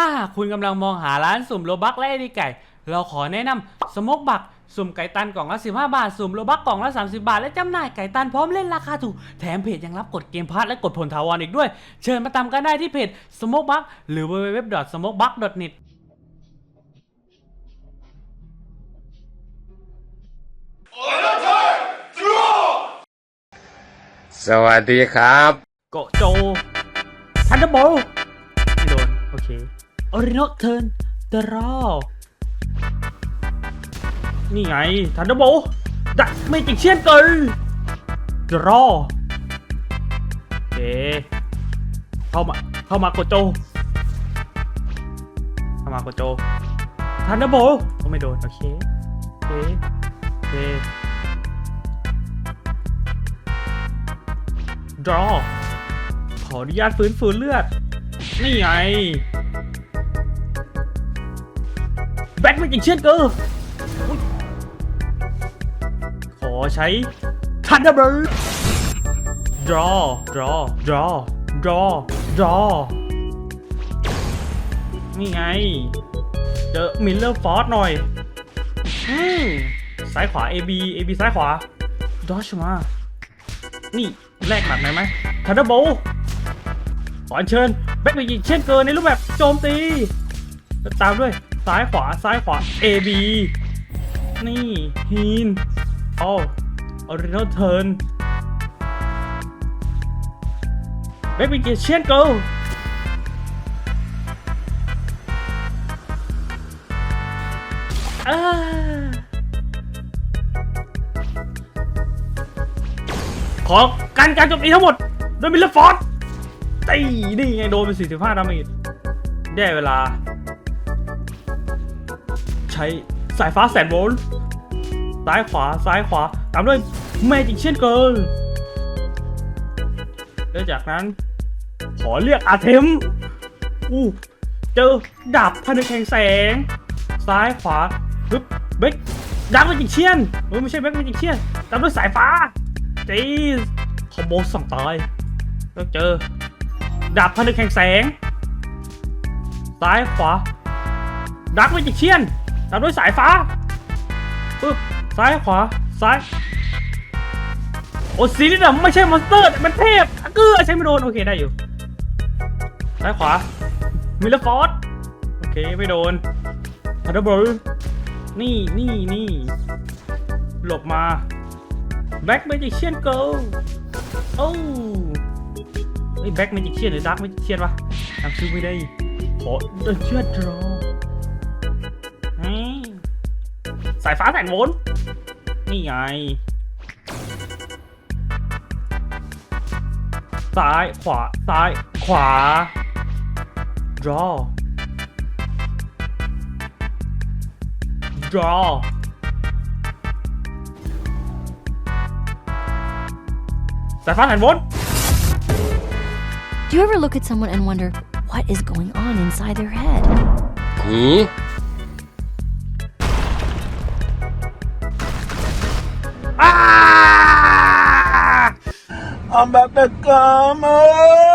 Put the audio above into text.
ถ้าหากคุณกำลังมองหาร้านสุ่มโลบักและไอดีไก่ เราขอแนะนำสโมกบัก สุ่มไก่ตันกล่องละ 15 บาท สุ่มโลบักกล่องละ 30 บาท และจำหน่ายไก่ตันพร้อมเล่นราคาถูก แถมเพจยังรับกดเกมพาร์ทและกดผลถาวรอีกด้วย เชิญมาตามกันได้ที่เพจสโมกบักหรือ www.smokebuck.net สวัสดีครับ โกโจ ทันเดอร์โบไม่โดน โอเค ออริโนเทิร์นเดรอนี่ไงทันเดอร์โบดักไม่จิกเชียนเกินเดรอโอเคเข้ามาเข้ามาโกโจ เข้ามาโกโจทันเดอร์โบไม่โดน โอเคโอเคโอเค draw ขออนุญาตฟื้นฟูเลือด นี่ไง แบทมันอย่างเช่นเกอร์อุ๊ยขอใช้ Thunderbird draw draw draw draw draw นี่ไง เจอมิลเลอร์ฟอร์ดหน่อยอืมซ้ายขวา AB AB ซ้ายขวา dodge มา นี่แลกหมัดหน่อยไหมทันเดอร์โบขอเชิญแบ็คไปยิงเช่นเกินในรูปแบบโจมตี ตามด้วย ซ้ายขวาซ้ายขวา A B นี่ฮีนโอ้ออริจินอลเทิร์นแบ็คไปยิงเช่นเกินอ่าขอการการจมตีทั้งหมดโดยมิลเลอร์ฟอร์ดตีนี่ไงโดนไป45ดาเมจได้เวลา ช้สายฟ้าแสนโวลต์ซ้ายขวาซ้ายขวา ตามด้วยแมจิกเช่นเกินแล้วจากนั้น ขอเรียกอาเทมอู้เจอดาบพันธุ์แข่งแสง ซ้ายขวาปึ๊บเบกดักแมจิกเชียนเออไม่ใช่แบ็คแมจิกเชียนตามด้วยสายฟ้าจีสคอมโบสั่งตายแล้วเจอดาบพันธุ์แข่งแสง ซ้ายขวาดักไม่จิกเชียน ตามด้วยสายฟ้าปึ๊บซ้ายขวาซ้ายโอ้ซีนี่นะไม่ใช่มอนสเตอร์แต่มันเทพอะเกือใช้ไม่โดนโอเคได้อยู่ซ้ายขวามิลเลอร์ฟอร์ดโอเคไม่โดนฮัตเตอร์บอลนี่นี่นี่หลบมาแบ็กเมจิเชียนเกิลโอ้ไอ้แบ็กเมจิเชียนหรือดาร์กเมจิเชียนวะจำชื่อไม่ได้ขอเดินเชื่อดรอายฟ้าแสนโวลต์นี่ไง ซ้าย ขวา ซ้าย ขวา draw draw สายฟ้าแสนโวลต์ Do you ever look at someone and wonder what is going on inside their head? หื อ้า I'm about to come up.